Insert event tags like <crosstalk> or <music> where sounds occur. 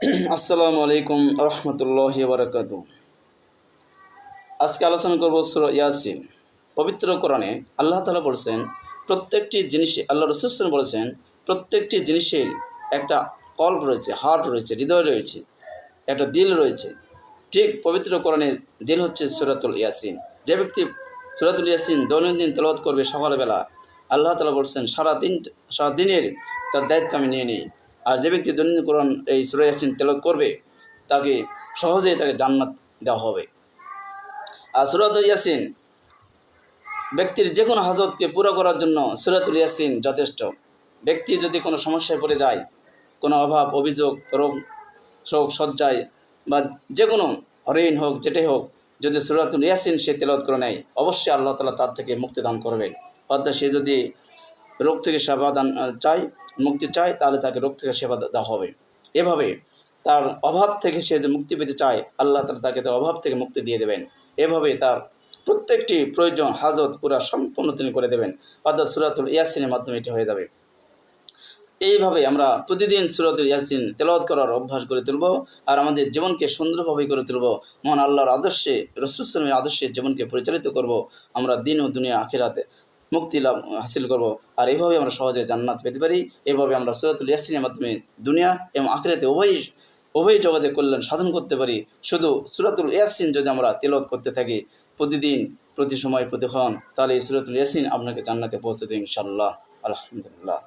<clears throat> আসসালামু আলাইকুম রহমতুল্লাহ বারকাত। আজকে আলোচনা করব সুর ইয়াসিন। পবিত্র কোরআনে আল্লাহ তালা বলছেন, প্রত্যেকটি জিনিসে আল্লাহ রসুল বলেছেন, প্রত্যেকটি জিনিসের একটা কল্প রয়েছে হার্ট রয়েছে, হৃদয় রয়েছে, একটা দিল রয়েছে। ঠিক পবিত্র কোরআনে দিল হচ্ছে সুরাতুল ইয়াসিন। যে ব্যক্তি সুরাতুল ইয়াসিন দৈনন্দিন তেলাওয়াত করবে সকালবেলা, আল্লাহ তালা বলছেন সারা দিন সারা দিনের তার দায়িত্ব আমি নিয়ে নিই। আর যে ব্যক্তি দৈনন্দিন কোরআন এই সুরা ইয়াসিন তেলাওয়াত করবে, তাকে সহজেই তাকে জান্নাত দেওয়া হবে। আর সুরাতুল ইয়াসিন ব্যক্তির যে কোনো হাজতকে পুরো করার জন্য সুরাতুল ইয়াসিন যথেষ্ট। ব্যক্তি যদি কোনো সমস্যায় পড়ে যায়, কোনো অভাব, অভিযোগ, রোগ, শোক সজ্জায় বা যে কোনো ঋণ হোক, যেটাই হোক, যদি সুরাতুল ইয়াসিন সে তেলত করে নেয়, অবশ্যই আল্লাহ তালা তার থেকে মুক্তি দান করবে অর্থাৎ সে যদি রোগ থেকে সেবা দান চায় মুক্তি চায় তাহলে তাকে রোগ থেকে সেবা দেওয়া হবে। এভাবে তার অভাব থেকে সে যে মুক্তি পেতে চায়, আল্লাহ তালা তাকে তার অভাব থেকে মুক্তি দিয়ে দেবেন। এভাবে তার প্রত্যেকটি প্রয়োজন হাজত পুরা সম্পূর্ণ তিনি করে দেবেন। অর্থাৎ সুরাতুল ইয়াসিনের মাধ্যমে এটি হয়ে যাবে। এইভাবে আমরা প্রতিদিন সুরাতুল ইয়াসিন তেলাওয়াত করার অভ্যাস করে তুলব আর আমাদের জীবনকে সুন্দরভাবে করে তুলব। মহান আল্লাহর আদর্শে রসুলের আদর্শে জীবনকে পরিচালিত করব। আমরা দিন ও দুনিয়া, আখিরাতে মুক্তি লাভ, হাসিল করব। আর এইভাবে আমরা সহজে জান্নাত পেতে পারি। এভাবে আমরা সুরাতুল ইয়াসিনের মাধ্যমে দুনিয়া এবং আখরেতে উভয়ই উভয় জগতে কল্যাণ সাধন করতে পারি। শুধু সুরাতুল ইয়াসিন যদি আমরা তেলত করতে থাকি প্রতিদিন, প্রতি সময়, প্রতিক্ষণ, তাহলে এই সুরাতুল ইয়াসিন আপনাকে জান্নাতে পৌঁছে দেবে ইনশাল্লাহ আলহামদুলিল্লাহ।